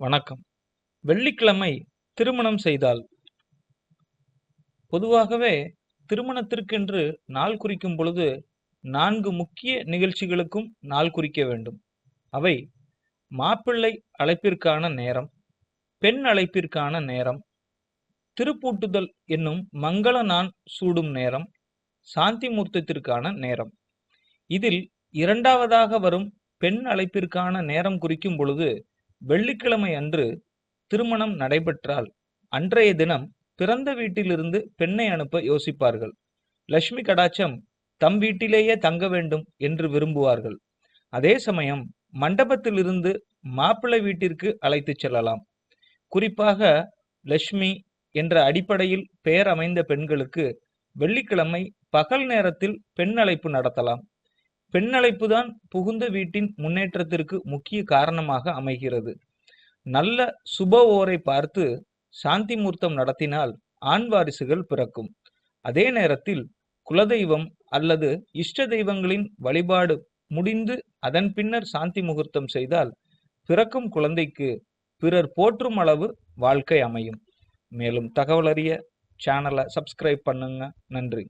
வணக்கம். வெள்ளிக்கிழமை திருமணம் செய்தால்? பொதுவாகவே திருமணத்திற்கென்று நாள் குறிக்கும் பொழுது நான்கு முக்கிய நிகழ்ச்சிகளுக்கும் நாள் குறிக்க வேண்டும். அவை மாப்பிள்ளை அழைப்பிற்கான நேரம் பெண் அழைப்பிற்கான நேரம் திருப்பூட்டுதல் என்னும் மங்கள நான் சூடும் நேரம் சாந்தி முகூர்த்தத்திற்கான நேரம். இதில் இரண்டாவதாக வரும் பெண் அழைப்பிற்கான நேரம் குறிக்கும் பொழுது வெள்ளிக்கிழமை அன்று திருமணம் நடைபெற்றால் அன்றைய தினம் பிறந்த வீட்டிலிருந்து பெண்ணை அனுப்ப யோசிப்பார்கள். லட்சுமி கடாச்சம் தம் வீட்டிலேயே தங்க வேண்டும் என்று விரும்புவார்கள். அதே சமயம் மண்டபத்திலிருந்து மாப்பிள்ளை வீட்டிற்கு அழைத்துச் செல்லலாம். குறிப்பாக லட்சுமி என்ற அடிப்படையில் பெயர் அமைந்த பெண்களுக்கு வெள்ளிக்கிழமை பகல் நேரத்தில் பெண் அழைப்பு நடத்தலாம். பெண்ணழைப்பு தான் புகுந்த வீட்டின் முன்னேற்றத்திற்கு முக்கிய காரணமாக அமைகிறது. நல்ல சுப ஓரை பார்த்து சாந்தி முகூர்த்தம் நடத்தினால் ஆண் வாரிசுகள் பிறக்கும். அதே நேரத்தில் குலதெய்வம் அல்லது இஷ்ட தெய்வங்களின் வழிபாடு முடிந்து அதன் பின்னர் சாந்தி முகூர்த்தம் செய்தால் பிறக்கும் குழந்தைக்கு பிறர் போற்றும் அளவு வாழ்க்கை அமையும். மேலும் தகவலறிய சேனலை சப்ஸ்கிரைப் பண்ணுங்க. நன்றி.